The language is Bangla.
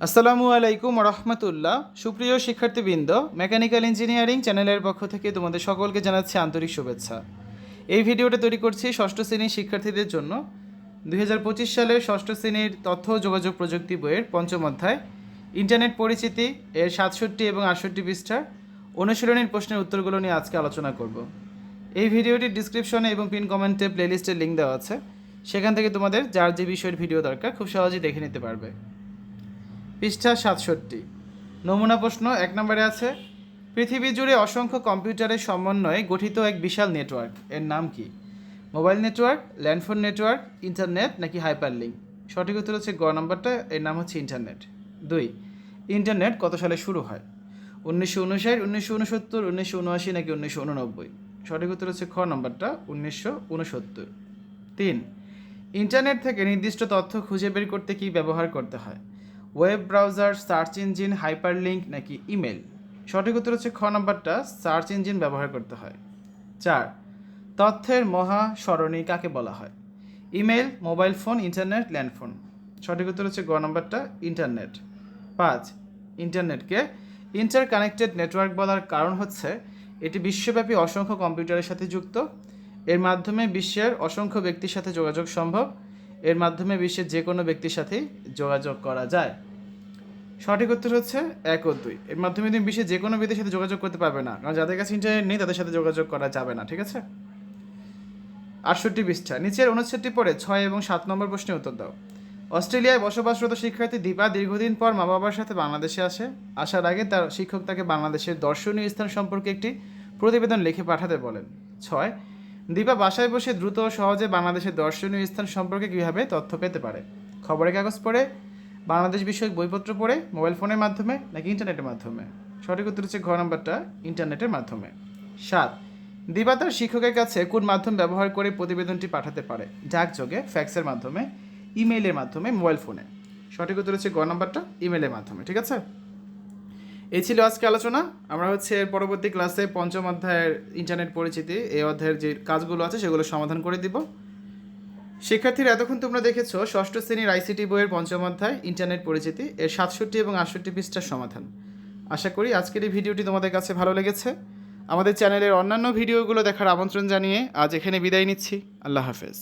আসসালামু আলাইকুম রহমতুল্লাহ সুপ্রিয় শিক্ষার্থীবৃন্দ, মেকানিক্যাল ইঞ্জিনিয়ারিং চ্যানেলের পক্ষ থেকে তোমাদের সকলকে জানাচ্ছি আন্তরিক শুভেচ্ছা। এই ভিডিওটা তৈরি করছি ষষ্ঠ শ্রেণির শিক্ষার্থীদের জন্য। দুই হাজার পঁচিশ সালের ষষ্ঠ শ্রেণির তথ্য যোগাযোগ প্রযুক্তি বইয়ের পঞ্চম অধ্যায়। ইন্টারনেট পরিচিতি এর সাতষট্টি এবং আটষট্টি পৃষ্ঠার অনুশীলনীর প্রশ্নের উত্তরগুলো নিয়ে আজকে আলোচনা করব। এই ভিডিওটির ডিসক্রিপশনে এবং পিন কমেন্টে প্লেলিস্টের লিঙ্ক দেওয়া আছে। সেখান থেকে তোমাদের যার যে বিষয়ের ভিডিও দরকার খুব সহজেই দেখে নিতে পারবে। পৃষ্ঠা সাতষট্টি। নমুনা প্রশ্ন এক নম্বরে আছে, পৃথিবী জুড়ে অসংখ্য কম্পিউটারের সমন্বয়ে গঠিত এক বিশাল নেটওয়ার্ক। এর নাম কি? Mobile network, landphone network, internet নাকি হাইপার লিঙ্ক সঠিক উত্তর হচ্ছে গ নম্বরটা, এর নাম হচ্ছে ইন্টারনেট। দুই, ইন্টারনেট কত সালে শুরু হয়? উনিশশো উনষাট, উনিশশো উনসত্তর, উনিশশো উনআশি নাকি উনিশশো উননব্বই? সঠিক উত্তর হচ্ছে খ নম্বরটা, উনিশশো উনসত্তর। তিন, ইন্টারনেট থেকে নির্দিষ্ট তথ্য খুঁজে বের করতে কি ব্যবহার করতে হয়? Web browser, search engine hyperlink নাকি ইমেল? সঠিক উত্তর হচ্ছে খ নম্বরটা, সার্চ ইঞ্জিন ব্যবহার করতে হয়। চার, তথ্যের মহা সরণি কাকে বলা হয়? Email, mobile phone, internet landphone সঠিক উত্তর হচ্ছে গ নম্বরটা, ইন্টারনেট। পাঁচ, ইন্টারনেটকে ইন্টার কানেক্টেড নেটওয়ার্ক বলার কারণ হচ্ছে এটি বিশ্বব্যাপী অসংখ্য কম্পিউটারের সাথে যুক্ত। এর মাধ্যমে বিশ্বের অসংখ্য ব্যক্তির সাথে যোগাযোগ সম্ভব। এর মাধ্যমে বিশ্বের যে কোনো ব্যক্তির সাথেই যোগাযোগ করা যায়। সঠিক উত্তর হচ্ছে এক ও দুই। এর মাধ্যমে তুমি বিশ্বের যে কোনো ব্যক্তির সাথে যোগাযোগ করতে পারবে না। কারণ যাদের কাছে ইন্টারনেট নেই, তাদের সাথে যোগাযোগ করা যাবে না, ঠিক আছে? আটষট্টি পৃষ্ঠা। নিচের অনুচ্ছেদটি পরে ছয় এবং সাত নম্বর প্রশ্নের উত্তর দাও। অস্ট্রেলিয়ায় বসবাসরত শিক্ষার্থী দীপা দীর্ঘদিন পর মা বাবার সাথে বাংলাদেশে আসে। আসার আগে তার শিক্ষক তাকে বাংলাদেশের দর্শনীয় স্থান সম্পর্কে একটি প্রতিবেদন লিখে পাঠাতে বলেন। ছয় দীপা বাসায় বসে দ্রুত ও সহজে বাংলাদেশের দর্শনীয় স্থান সম্পর্কে কীভাবে তথ্য পেতে পারে? খবরের কাগজ পড়ে, বাংলাদেশ বিষয়ক বইপত্র পড়ে, মোবাইল ফোনের মাধ্যমে নাকি ইন্টারনেটের মাধ্যমে? সঠিক উত্তর হচ্ছে ঘ নম্বরটা, ইন্টারনেটের মাধ্যমে। সাত দিবা তার শিক্ষকের কাছে কোন মাধ্যম ব্যবহার করে প্রতিবেদনটি পাঠাতে পারে? ডাকযোগে ফ্যাক্সের মাধ্যমে, ইমেইলের মাধ্যমে, মোবাইল ফোনে। সঠিক উত্তর হচ্ছে গ নম্বরটা, ইমেইলের মাধ্যমে, ঠিক আছে? এই ছিল আজকে আলোচনা। আমরা হচ্ছে এর পরবর্তী ক্লাসে পঞ্চম অধ্যায়ের ইন্টারনেট পরিচিতি, এই অধ্যায়ের যে কাজগুলো আছে সেগুলো সমাধান করে দিব। শিক্ষার্থীরা, এতক্ষণ তোমরা দেখেছ ষষ্ঠ শ্রেণির আইসিটি বইয়ের পঞ্চম অধ্যায়, ইন্টারনেট পরিচিতি, এর সাতষট্টি এবং আটষট্টি পৃষ্ঠার সমাধান। আশা করি আজকের এই ভিডিওটি তোমাদের কাছে ভালো লেগেছে। আমাদের চ্যানেলের অন্যান্য ভিডিওগুলো দেখার আমন্ত্রণ জানিয়ে আজ এখানে বিদায় নিচ্ছি। আল্লাহ হাফেজ।